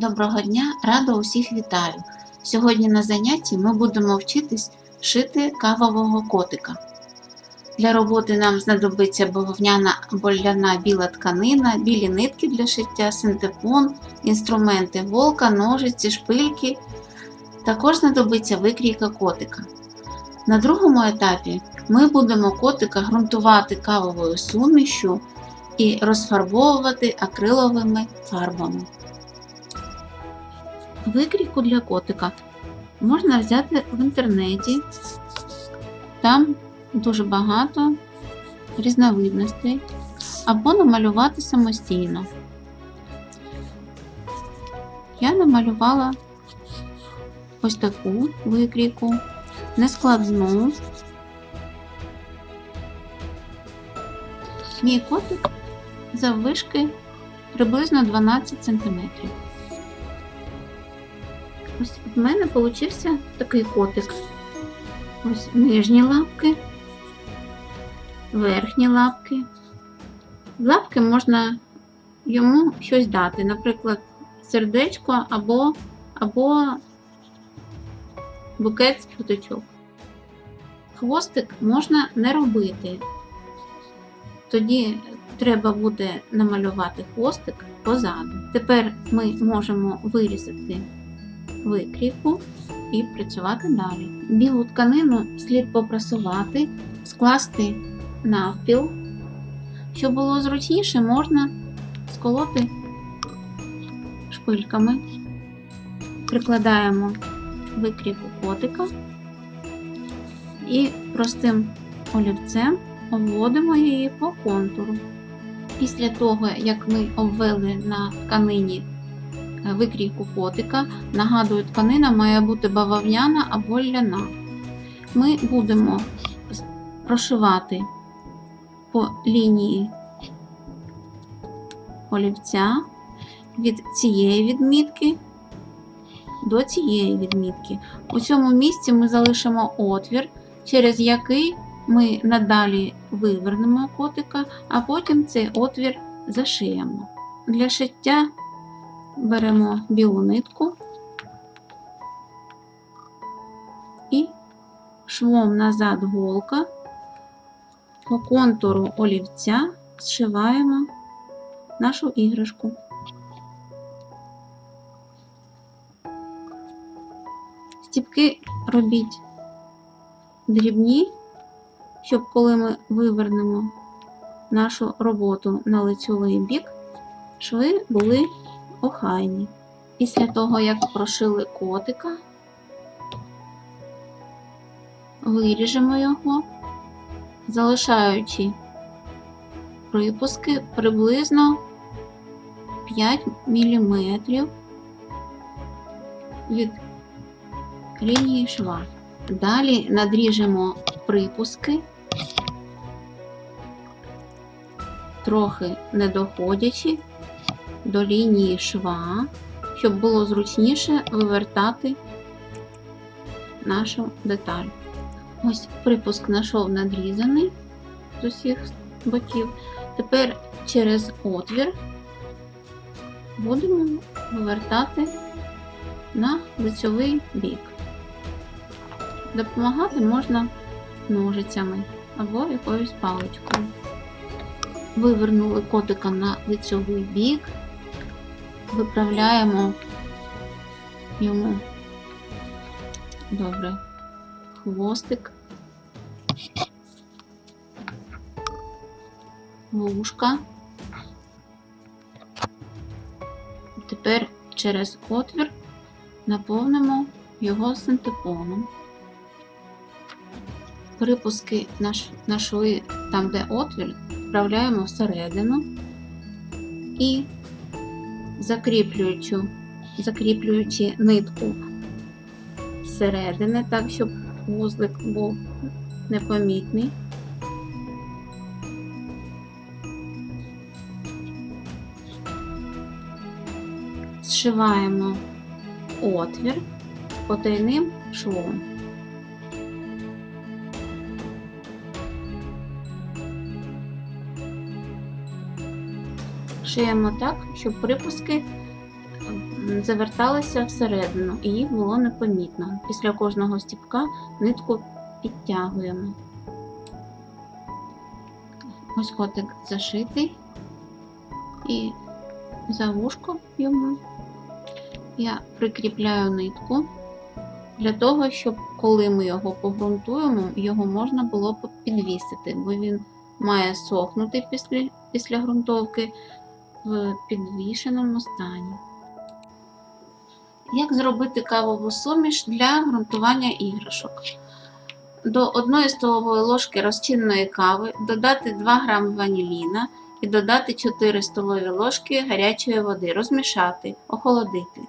Доброго дня, рада усіх вітаю. Сьогодні на занятті ми будемо вчитись шити кавового котика. Для роботи нам знадобиться бавовняна або ляна біла тканина, білі нитки для шиття, синтепон, інструменти волка, ножиці, шпильки. Також знадобиться викрійка котика. На другому етапі ми будемо котика ґрунтувати кавовою сумішю і розфарбовувати акриловими фарбами. Викрійку для котика можна взяти в інтернеті. Там дуже багато різновидностей, або намалювати самостійно. Я намалювала ось таку викрійку, нескладну. Мій котик заввишки приблизно 12 см. Ось в мене получився такий котик. Ось нижні лапки, верхні лапки. Лапки можна йому щось дати, наприклад, сердечко або, або букет з квіточок. Хвостик можна не робити. Тоді треба буде намалювати хвостик позаду. Тепер ми можемо вирізати викрійку і працювати далі. Білу тканину слід попрасувати, скласти навпіл. Щоб було зручніше, можна сколоти шпильками. Прикладаємо викрійку котика і простим олівцем обводимо її по контуру. Після того, як ми обвели на тканині викрійку котика. Нагадую, тканина має бути бавовняна або ляна. Ми будемо прошивати по лінії олівця від цієї відмітки до цієї відмітки. У цьому місці ми залишимо отвір, через який ми надалі вивернемо котика, а потім цей отвір зашиємо. Для шиття беремо білу нитку і швом назад голка по контуру олівця зшиваємо нашу іграшку. Стіпки робіть дрібні, щоб коли ми вивернемо нашу роботу на лицьовий бік, шви були охайні. Після того, як прошили котика, виріжемо його, залишаючи припуски приблизно 5 мм від лінії шва. Далі надріжемо припуски, трохи не доходячи до лінії шва, щоб було зручніше вивертати нашу деталь. Ось припуск нашов надрізаний з усіх боків. Тепер через отвір будемо вивертати на лицьовий бік. Допомагати можна ножицями або якоюсь паличкою. Вивернули котика на лицьовий бік виправляємо. Йому добре. Хвостик, вушка. Тепер через отвір наповнимо його синтепоном. Припуски на шви, там, де отвір, вправляємо всередину. І закріплюючи, закріплюючи нитку зсередини, так, щоб вузлик був непомітний. Зшиваємо отвір потайним швом. Шиємо так, щоб припуски м, заверталася всередину. І їх було непомітно. Після кожного стіпка нитку підтягуємо. Ось котик зашитий. І за вушко йому. Я прикріпляю нитку. Для того, щоб коли ми його погрунтуємо, його можна було підвісити, бо він має сохнути після, після ґрунтовки в підвішеному стані. Як зробити кавову суміш для ґрунтування іграшок? До 1 столової ложки розчинної кави додати 2 г ваніліна і додати 4 столові ложки гарячої води, розмішати, охолодити.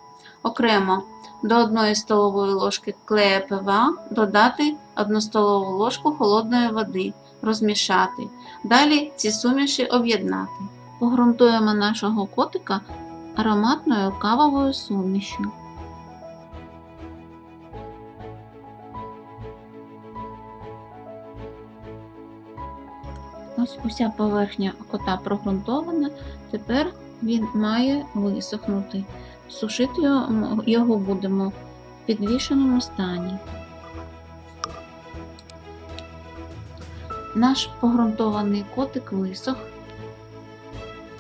Окремо до 1 столової ложки клея ПВА додати 1 столову ложку холодної води, розмішати. Далі ці суміші об'єднати. Погрунтуємо нашого котика ароматною кавовою сумішю. Ось уся поверхня кота прогрунтована. Тепер він має висохнути. Сушити його- будемо в підвішеному стані. Наш погрунтований котик висох.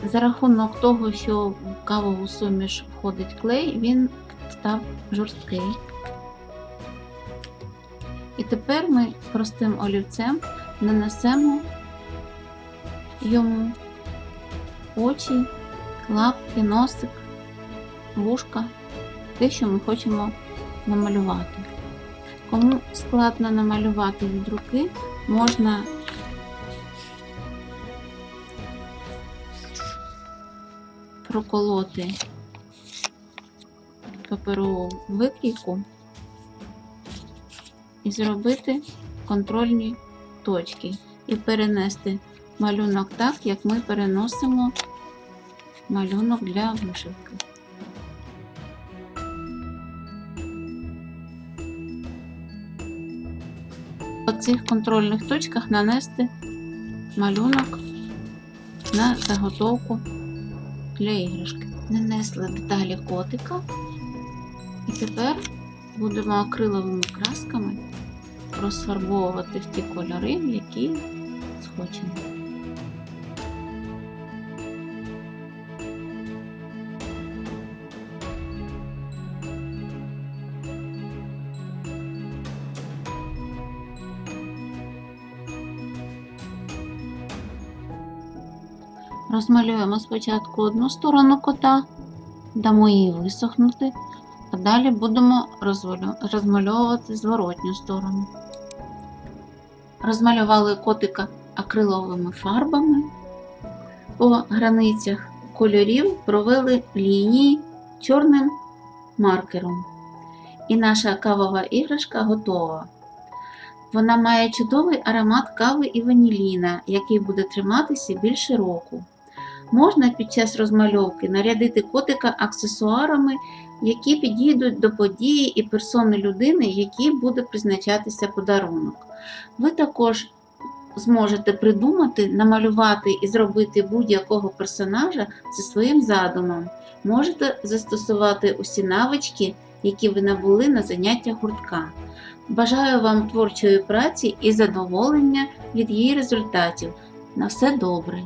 За рахунок того, що в кавову суміш входить клей, він став жорсткий. І тепер ми простим олівцем нанесемо йому очі, лапки, носик, вушка, те, що ми хочемо намалювати. Кому складно намалювати від руки, можна проколоти. Паперову викрійку. І зробити контрольні точки. І перенести малюнок так, як ми переносимо малюнок для вишивки. По цих контрольних точках нанести малюнок на заготовку для іграшки. Нанесли деталі котика і тепер будемо акриловими красками розфарбовувати в ті кольори, які схочемо. Розмалюємо спочатку одну сторону кота, дамо їй висохнути, а далі будемо розмальовувати зворотню сторону. Розмалювали котика акриловими фарбами. По границях кольорів провели лінії чорним маркером. І наша кавова іграшка готова. Вона має чудовий аромат кави і ваніліна, який буде триматися більше року. Можна під час розмальовки нарядити котика аксесуарами, які підійдуть до події і персони людини, якій буде призначатися подарунок. Ви також зможете придумати, намалювати і зробити будь-якого персонажа зі своїм задумом. Можете застосувати усі навички, які ви набули на заняттях гуртка. Бажаю вам творчої праці і задоволення від її результатів. На все добре!